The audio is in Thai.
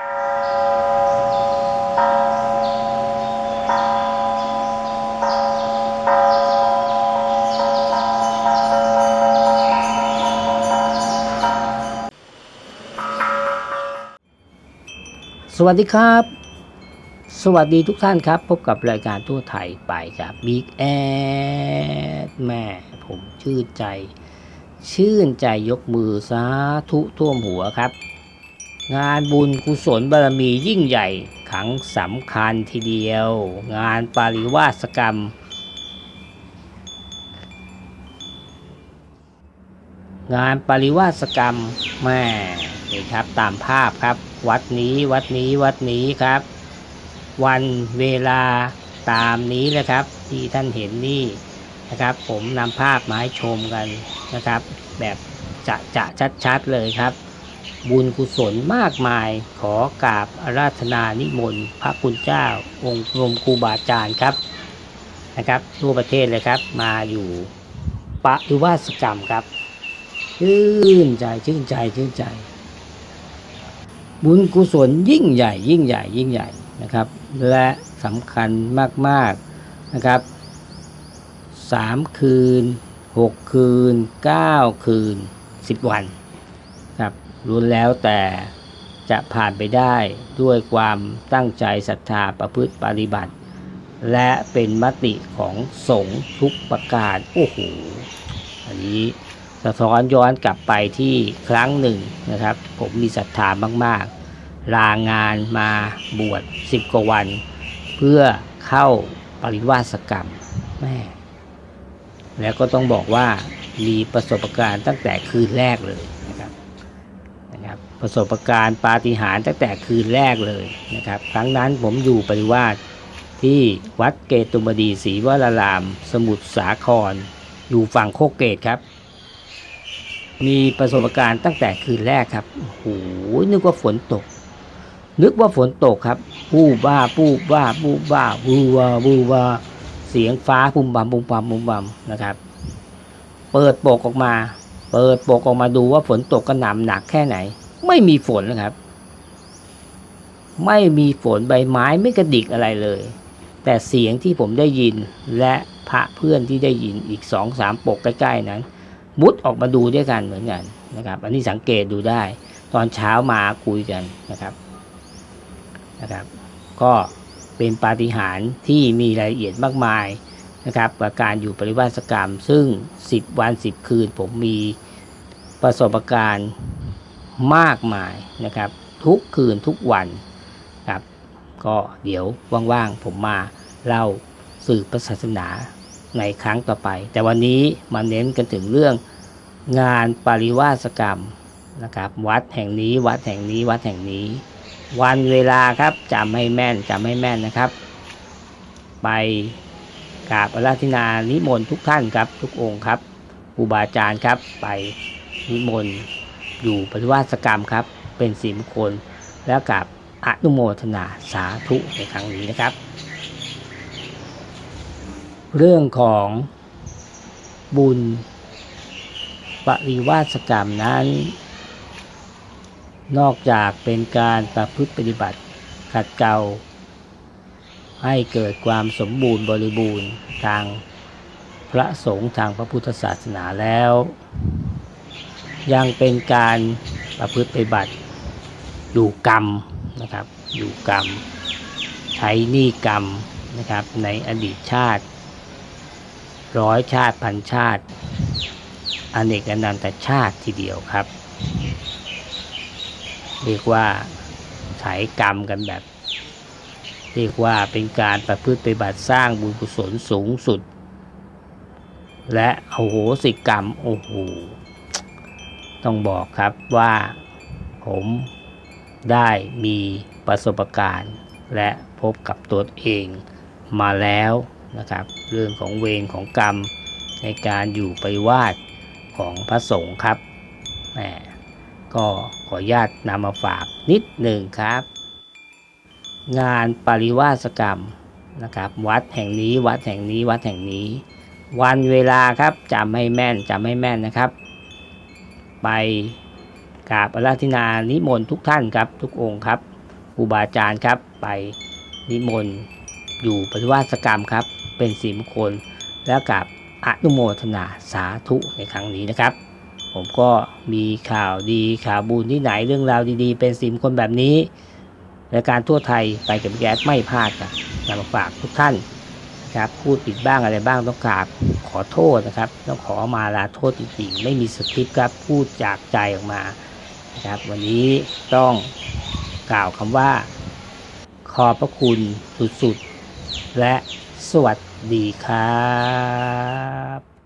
สวัสดีครับ สวัสดีทุกท่านครับ พบกับรายการทั่วไทยไปครับบิ๊กแอดแม่ผมชื่นใจ ชื่นใจยกมือสาธุท่วมหัวครับ งานบุญกุศลบารมียิ่งใหญ่ครั้งสำคัญทีเดียว งานปาริวาสกรรม งานปริวาสกรรมแม่นี่ครับตามภาพครับ วัดนี้วัดนี้วัดนี้ครับ วันเวลาตามนี้เลยครับ ที่ท่านเห็นนี่นะครับ ผมนำภาพมาให้ชมกันนะครับ แบบจะจะชัดๆเลยครับ บุญกุศลมากมายขอกราบอาราธนานิมนต์พระคุณเจ้า องค์รมครูบาอาจารย์ครับนะครับทั่วประเทศเลยครับมาอยู่ปริวาสกรรมครับชื่นใจชื่นใจชื่นใจ บุญกุศลยิ่งใหญ่ ยิ่งใหญ่ ยิ่งใหญ่นะครับ และสำคัญมาก ๆนะครับสามคืนหกคืนเก้าคืนสิบวัน ครับรุนแล้วแต่จะผ่านไปได้ด้วยความตั้งใจศรัทธาประพฤติปฏิบัติ และเป็นมติของสงฆ์ทุกประการโอ้โหอันนี้สะท้อนย้อนกลับไปที่ครั้งหนึ่งนะครับ ผมมีศรัทธามากๆ ลางานมาบวช10กว่าวัน เพื่อเข้าปริวาสกรรมแม่แล้วก็ต้องบอกว่ามีประสบการณ์ตั้งแต่คืนแรกเลยนะครับนะครับ ประสบการณ์ปาฏิหาริย์ตั้งแต่คืนแรกเลยนะครับ ครั้งนั้นผมอยู่ปริวาสที่วัดเกตุมดีศรีวราราม สมุทรสาคร อยู่ฝั่งโคกเกตครับ มีประสบการณ์ตั้งแต่คืนแรกครับโอ้โหนึกว่าฝนตก นึกว่าฝนตกครับปู้บ้าปู้บ้าปู้บ้าบูวาบูวาเสียงฟ้าปุมบัมปุมบัมปุ่มบัมนะครับ เปิดปกออกมา เปิดปกออกมาดูว่าฝนตกกระหน่ำหนักแค่ไหน ไม่มีฝนนะครับ ไม่มีฝนใบไม้ไม่กระดิกอะไรเลย แต่เสียงที่ผมได้ยินและพระเพื่อนที่ได้ยินอีกสองสามปกใกล้ๆนั้น มุดออกมาดูด้วยกันเหมือนกันนะครับ อันนี้สังเกตดูได้ ตอนเช้ามาคุยกันนะครับนะครับ ก็เป็นปาฏิหาริย์ที่มีรายละเอียดมากมายนะครับกับการอยู่ปริวาสกรรม ซึ่ง 10 วัน 10 คืนผมมีประสบการณ์ มากมายนะครับ ทุกคืนทุกวันครับ ก็เดี๋ยวว่างๆผมมาเล่าสื่อพระศาสนาในครั้งต่อไป แต่วันนี้มาเน้นกันถึงเรื่องงานปริวาสกรรมนะครับ วัดแห่งนี้วัดแห่งนี้วัดแห่งนี้ วันเวลาครับจำให้แม่นจำให้แม่นนะครับ ไปกราบอาราธนานิมนต์ทุกท่านครับ ทุกองค์ครับครูบาอาจารย์ครับไปนิมนต์ อยู่ปริวาสกรรมครับ เป็นสีมงคลแล้วกับอนุโมทนาสาธุในครั้งนี้นะครับ เรื่องของบุญปริวาสกรรมนั้น นอกจากเป็นการประพฤติปฏิบัติขัดเกลาให้เกิดความสมบูรณ์บริบูรณ์ทางพระสงฆ์ทางพระพุทธศาสนาแล้ว ยังเป็นการประพฤติปฏิบัติอยู่กรรมนะครับ อยู่กรรม ใช้หนี้กรรมนะครับ ในอดีตชาติ ร้อยชาติพันชาติอเนกอนันตชาติทีเดียวครับ เรียกว่าใช้กรรมกันแบบ เรียกว่าเป็นการประพฤติปฏิบัติสร้างบุญกุศลสูงสุด และโอโหสิกรรมโอ้โห ต้องบอกครับว่าผมได้มีประสบการณ์ และพบกับตัวเองมาแล้วนะครับ เรื่องของเวรของกรรมในการอยู่ไปวาสของพระสงฆ์ครับแหมก็ขออนุญาตนำมาฝากนิดหนึ่งครับ งานปริวาสกรรมนะครับวัดแห่งนี้วัดแห่งนี้วัดแห่งนี้ วันเวลาครับจำให้แม่นจำให้แม่นนะครับ ไปกราบอาราธนานิมนต์ทุกท่านครับ ทุกองค์ครับรูบาอาจารย์ครับไปนิมนต์อยู่ปฏิวัติกรรมครับ เป็นสีมงคลแล้วกับอนุโมทนาสาธุในครั้งนี้นะครับ ผมก็มีข่าวดีข่าวบุญที่ไหนเรื่องราวดีๆ เป็นสีมงคลแบบนี้รายการทั่วไทยไปกับแก๊สไม่พลาดครันำมาฝากทุกท่าน นะครับพูดผิดบ้างอะไรบ้างต้องกราบขอโทษนะครับ ต้องขอมาลาโทษจริงๆไม่มีสคริปต์ครับพูดจากใจออกมานะครับ วันนี้ต้องกล่าวคำว่า ขอบพระคุณสุดๆ และสวัสดีครับ